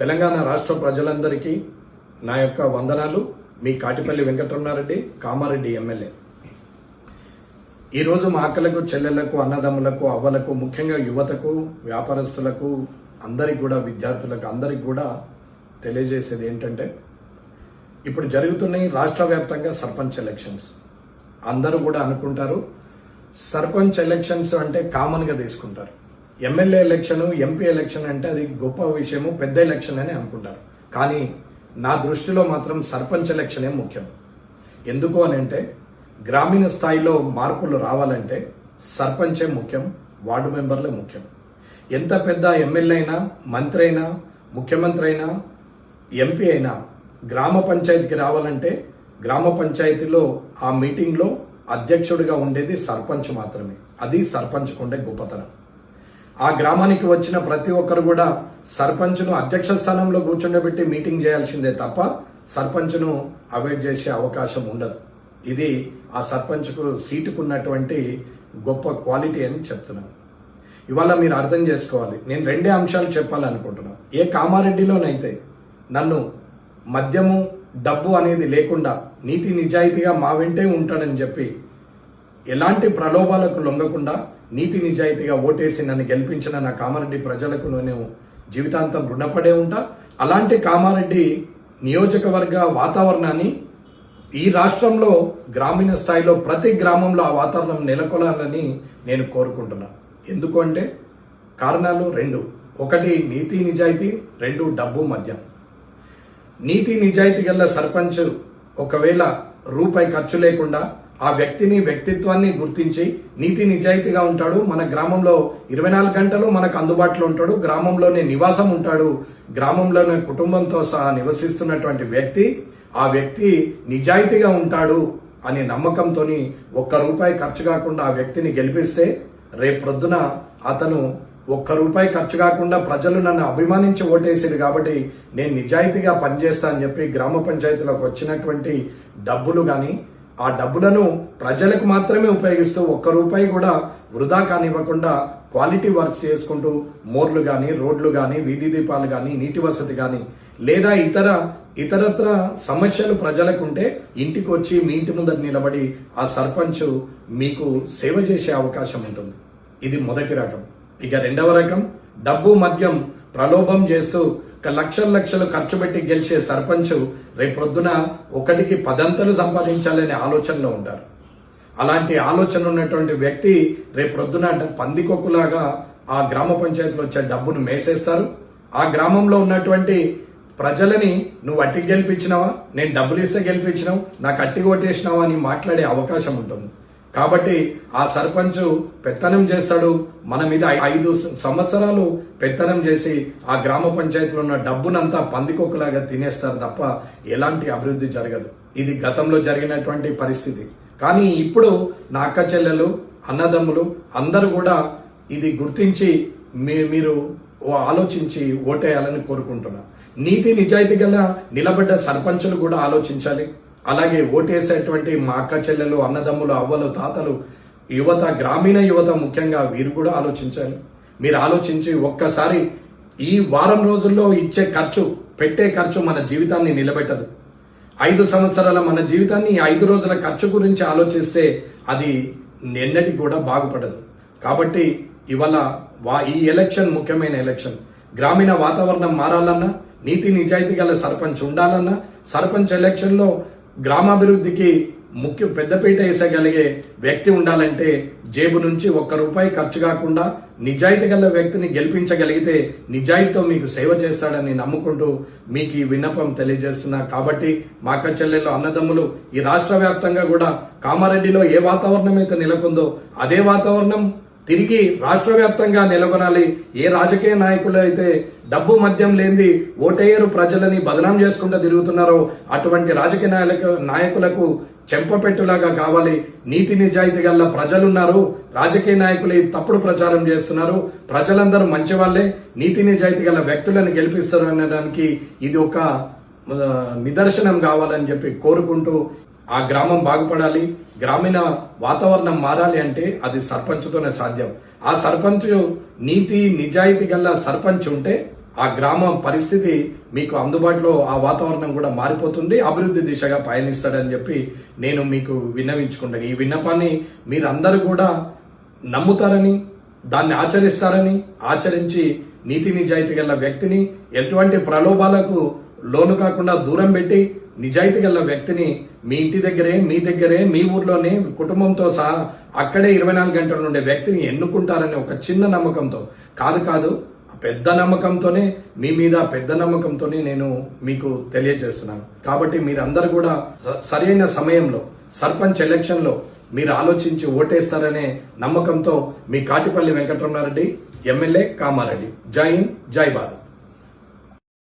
తెలంగాణ రాష్ట్ర ప్రజలందరికీ నా యొక్క వందనాలు. మీ కాటిపల్లి వెంకటరమణారెడ్డి కామారెడ్డి ఎమ్మెల్యే. ఈరోజు మా అక్కలకు చెల్లెళ్ళకు అన్నదమ్ములకు అవ్వలకు ముఖ్యంగా యువతకు వ్యాపారస్తులకు అందరికి కూడా విద్యార్థులకు అందరికి కూడా తెలియజేసేది ఏంటంటే ఇప్పుడు జరుగుతున్నాయి రాష్ట్ర వ్యాప్తంగా సర్పంచ్ ఎలక్షన్స్. అందరూ కూడా అనుకుంటారు సర్పంచ్ ఎలక్షన్స్ అంటే కామన్గా తీసుకుంటారు. ఎమ్మెల్యే ఎలక్షన్ ఎంపీ ఎలక్షన్ అంటే అది గొప్ప విషయము పెద్ద ఎలక్షన్ అని అనుకుంటారు. కానీ నా దృష్టిలో మాత్రం సర్పంచ్ ఎలక్షనే ముఖ్యం. ఎందుకు అని అంటే గ్రామీణ స్థాయిలో మార్పులు రావాలంటే సర్పంచే ముఖ్యం వార్డు మెంబర్లే ముఖ్యం. ఎంత పెద్ద ఎమ్మెల్యే అయినా మంత్రి అయినా ముఖ్యమంత్రి అయినా ఎంపీ అయినా గ్రామ పంచాయతీకి రావాలంటే గ్రామ పంచాయతీలో ఆ మీటింగ్లో అధ్యక్షుడిగా ఉండేది సర్పంచ్ మాత్రమే. అది సర్పంచ్కుండే గొప్పతనం. ఆ గ్రామానికి వచ్చిన ప్రతి ఒక్కరు కూడా సర్పంచ్ను అధ్యక్ష స్థానంలో కూర్చుండబెట్టి మీటింగ్ చేయాల్సిందే తప్ప సర్పంచ్ను అవాయిడ్ చేసే అవకాశం ఉండదు. ఇది ఆ సర్పంచ్కు సీటుకున్నటువంటి గొప్ప క్వాలిటీ అని చెప్తున్నాను. ఇవాళ మీరు అర్థం చేసుకోవాలి. నేను రెండే అంశాలు చెప్పాలనుకుంటున్నాను ఏ కామారెడ్డిలోనైతే నన్ను మద్యము డబ్బు అనేది లేకుండా నీతి నిజాయితీగా మా వెంటే ఉంటాడని చెప్పి ఎలాంటి ప్రలోభాలకు లొంగకుండా నీతి నిజాయితీగా ఓటేసి నన్ను గెలిపించిన నా కామారెడ్డి ప్రజలకు నేను జీవితాంతం రుణపడే ఉంటా. అలాంటి కామారెడ్డి నియోజకవర్గ వాతావరణాన్ని ఈ రాష్ట్రంలో గ్రామీణ స్థాయిలో ప్రతి గ్రామంలో ఆ వాతావరణం నెలకొలాలని నేను కోరుకుంటున్నా. ఎందుకంటే కారణాలు రెండు. ఒకటి నీతి నిజాయితీ రెండు డబ్బు మద్యం. నీతి నిజాయితీ గల సర్పంచ్ ఒకవేళ రూపాయి ఖర్చు లేకుండా ఆ వ్యక్తిని వ్యక్తిత్వాన్ని గుర్తించి నీతి నిజాయితీగా ఉంటాడు. మన గ్రామంలో ఇరవై నాలుగు గంటలు మనకు అందుబాటులో ఉంటాడు. గ్రామంలోనే నివాసం ఉంటాడు. గ్రామంలోనే కుటుంబంతో సహా నివసిస్తున్నటువంటి వ్యక్తి ఆ వ్యక్తి నిజాయితీగా ఉంటాడు అనే నమ్మకంతో ఒక్క రూపాయి ఖర్చు కాకుండా ఆ వ్యక్తిని గెలిపిస్తే రేపొద్దున అతను ఒక్క రూపాయి ఖర్చు కాకుండా ప్రజలు నన్ను అభిమానించి ఓటేసారు కాబట్టి నేను నిజాయితీగా పనిచేస్తా అని చెప్పి గ్రామ పంచాయతీలోకి వచ్చినటువంటి డబ్బులు కానీ ఆ డబ్బులను ప్రజలకు మాత్రమే ఉపయోగిస్తూ ఒక్క రూపాయి కూడా వృధా కానివ్వకుండా క్వాలిటీ వర్క్స్ చేసుకుంటూ మోర్లు కానీ రోడ్లు కానీ వీధి దీపాలు కానీ నీటి వసతి కానీ లేదా ఇతర ఇతరత్ర సమస్యలు ప్రజలకుంటే ఇంటికి వచ్చి మీ ఇంటి ముందర నిలబడి ఆ సర్పంచ్ మీకు సేవ చేసే అవకాశం ఉంటుంది. ఇది మొదటి రకం. ఇక రెండవ రకం డబ్బు మద్యం ప్రలోభం చేస్తూ ఒక లక్షల లక్షలు ఖర్చు పెట్టి గెలిచే సర్పంచ్ రేపొద్దున ఒకటికి పదంతలు సంపాదించాలనే ఆలోచనలో ఉంటారు. అలాంటి ఆలోచన ఉన్నటువంటి వ్యక్తి రేపొద్దున పందికొక్కులాగా ఆ గ్రామ పంచాయతీలో వచ్చే డబ్బును మేసేస్తారు. ఆ గ్రామంలో ఉన్నటువంటి ప్రజలని నువ్వు అట్టి గెలిపించినావా? నేను డబ్బులు ఇస్తే గెలిపించినావు. నాకు అట్టి కొట్టేసినావా? అని మాట్లాడే అవకాశం ఉంటుంది. కాబట్టి ఆ సర్పంచ్ పెత్తనం చేస్తాడు. మన మీద ఐదు సంవత్సరాలు పెత్తనం చేసి ఆ గ్రామ పంచాయతీలో ఉన్న డబ్బునంతా పందికొక్కలాగా తినేస్తారు తప్ప ఎలాంటి అభివృద్ధి జరగదు. ఇది గతంలో జరిగినటువంటి పరిస్థితి. కానీ ఇప్పుడు నా అక్క చెల్లెలు అన్నదమ్ములు అందరూ కూడా ఇది గుర్తించి మీ- మీరు ఓ ఆలోచించి ఓటేయాలని కోరుకుంటున్నా. నీతి నిజాయితీ గల నిలబడ్డ సర్పంచులు కూడా ఆలోచించాలి. అలాగే ఓటేసేటువంటి మా అక్క చెల్లెలు అన్నదమ్ములు అవ్వలు తాతలు యువత గ్రామీణ యువత ముఖ్యంగా వీరు కూడా ఆలోచించాలి మీరు ఆలోచించి ఒక్కసారి ఈ వారం రోజుల్లో ఇచ్చే ఖర్చు పెట్టే ఖర్చు మన జీవితాన్ని నిలబెట్టదు. ఐదు సంవత్సరాల మన జీవితాన్ని ఐదు రోజుల ఖర్చు గురించి ఆలోచిస్తే అది నిన్నటి కూడా బాగుపడదు. కాబట్టి ఇవాళ వా ఈ ఎలక్షన్ ముఖ్యమైన ఎలక్షన్. గ్రామీణ వాతావరణం మారాలన్నా నీతి నిజాయితీ గల సర్పంచ్ ఉండాలన్నా సర్పంచ్ ఎలక్షన్లో గ్రామాభివృద్ధికి ముఖ్య పెద్దపీట వేసగలిగే వ్యక్తి ఉండాలంటే జేబు నుంచి ఒక్క రూపాయి ఖర్చు కాకుండా నిజాయితీ గల వ్యక్తిని గెలిపించగలిగితే నిజాయితీతో మీకు సేవ చేస్తాడని నమ్ముకుంటూ మీకు ఈ విన్నపం తెలియజేస్తున్నా. కాబట్టి మా అక్క అన్నదమ్ములు ఈ రాష్ట్ర వ్యాప్తంగా కూడా కామారెడ్డిలో ఏ వాతావరణం అయితే నెలకొందో అదే వాతావరణం తిరిగి రాష్ట్ర వ్యాప్తంగా నెలకొనాలి. ఏ రాజకీయ నాయకులు అయితే డబ్బు మద్యం లేని ఓటేయరు ప్రజలని బదనాం చేసుకుంటూ తిరుగుతున్నారో అటువంటి రాజకీయ నాయకులకు నాయకులకు చెంపపెట్టులాగా కావాలి. నీతి నిజాయితీ గల ప్రజలున్నారు. రాజకీయ నాయకులు తప్పుడు ప్రచారం చేస్తున్నారు. ప్రజలందరూ మంచి వాళ్ళే నీతి నిజాయితీ గల వ్యక్తులను గెలిపిస్తారు అనడానికి ఇది ఒక నిదర్శనం కావాలని చెప్పి కోరుకుంటూ ఆ గ్రామం బాగుపడాలి గ్రామీణ వాతావరణం మారాలి అంటే అది సర్పంచ్తోనే సాధ్యం. ఆ సర్పంచ్ నీతి నిజాయితీ గల సర్పంచ్ ఉంటే ఆ గ్రామం పరిస్థితి మీకు అందుబాటులో ఆ వాతావరణం కూడా మారిపోతుంది అభివృద్ధి దిశగా పయనిస్తాడని చెప్పి నేను మీకు విన్నవించుకుంటాను. ఈ విన్నపాన్ని మీరందరూ కూడా నమ్ముతారని దాన్ని ఆచరిస్తారని ఆచరించి నీతి నిజాయితీ గల వ్యక్తిని ఎటువంటి ప్రలోభాలకు లోను కాకుండా దూరం పెట్టి నిజాయితీ గల వ్యక్తిని మీ ఇంటి దగ్గరే మీ దగ్గరే మీ ఊర్లోనే కుటుంబంతో సహా అక్కడే ఇరవై నాలుగు గంటలు ఉండే వ్యక్తిని ఎన్నుకుంటారనే ఒక చిన్న నమ్మకంతో. కాదు కాదు పెద్ద నమ్మకంతోనే మీ మీద పెద్ద నమ్మకంతోనే నేను మీకు తెలియజేస్తున్నాను. కాబట్టి మీరందరూ కూడా స- సరైన సమయంలో సర్పంచ్ ఎలక్షన్లో మీరు ఆలోచించి ఓటేస్తారనే నమ్మకంతో మీ కాటిపల్లి వెంకటరమణారెడ్డి ఎమ్మెల్యే కామారెడ్డి. జై హింద్ జై భారత్.